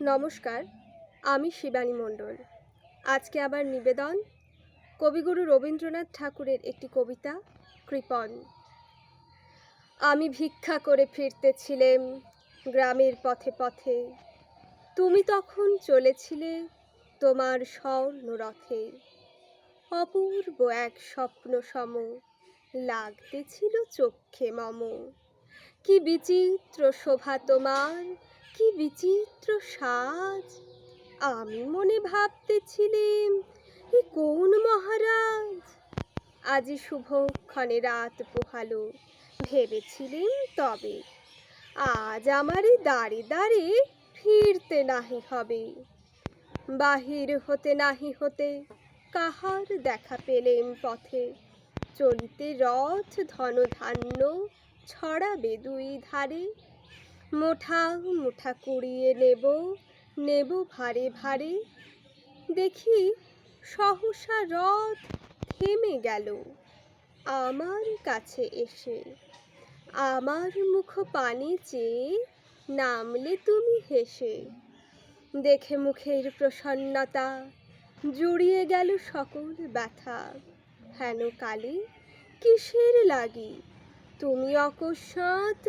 নমস্কার, আমি শিবানী মণ্ডল। আজকে আবার নিবেদন, কবিগুরু রবীন্দ্রনাথ ঠাকুরের একটি কবিতা কৃপণ আমি ভিক্ষা করে ফিরতেছিলেম গ্রামের পথে পথে। তুমি তখন চলেছিলে তোমার স্বর্ণ রথে অপূর্ব এক স্বপ্ন সম, লাগতেছিল চক্ষে মম। কি বিচিত্র শোভা তোমার কি বিচিত্র সাজ। আমি মনে ভাবতেছিলেম, এ কোন মহারাজ? আজি শুভক্ষণে রাত পোহালো, ভেবেছিলেম তবে আজ আমারে দাঁড়ে দাঁড়ে ফিরতে নাহি হবে। বাহির হতে নাহি হতে কাহার দেখা পেলেম পথে? চলিতে রথ ধন ধান্য ছড়াবে দুই ধারে মোঠা, মুঠা কুড়িয়ে নেব নেব ভারে ভারে। দেখি সহসা রথ থেমে গেল আমার কাছে এসে। আমার মুখ পানে চেয়ে নামলে তুমি হেসে। দেখে মুখের প্রসন্নতা, জুড়িয়ে গেল সকল ব্যথা। হেন কালে কিসের লাগি? তুমি অকস্মাৎ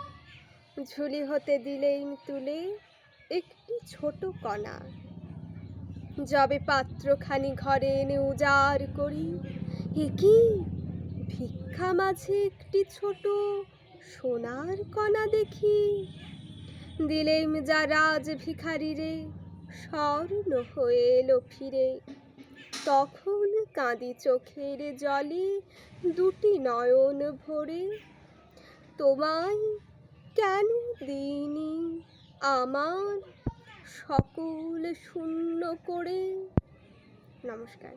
ঝুলি হতে দিলেই তুলে একটি ছোট কণা। যবে পাত্রখানি ঘরে এনে উজাড় করি, এ কি? ভিক্ষা মাঝে একটি ছোট সোনার কণা দেখি। দিলেম যা রাজ ভিখারি রে, স্বর্ণ হয়ে এলো ফিরে। তখন কাঁদি চোখের জলে দুটি নয়ন ভরে, তোমায় দিইনি আমার সকল শূন্য করে। নমস্কার।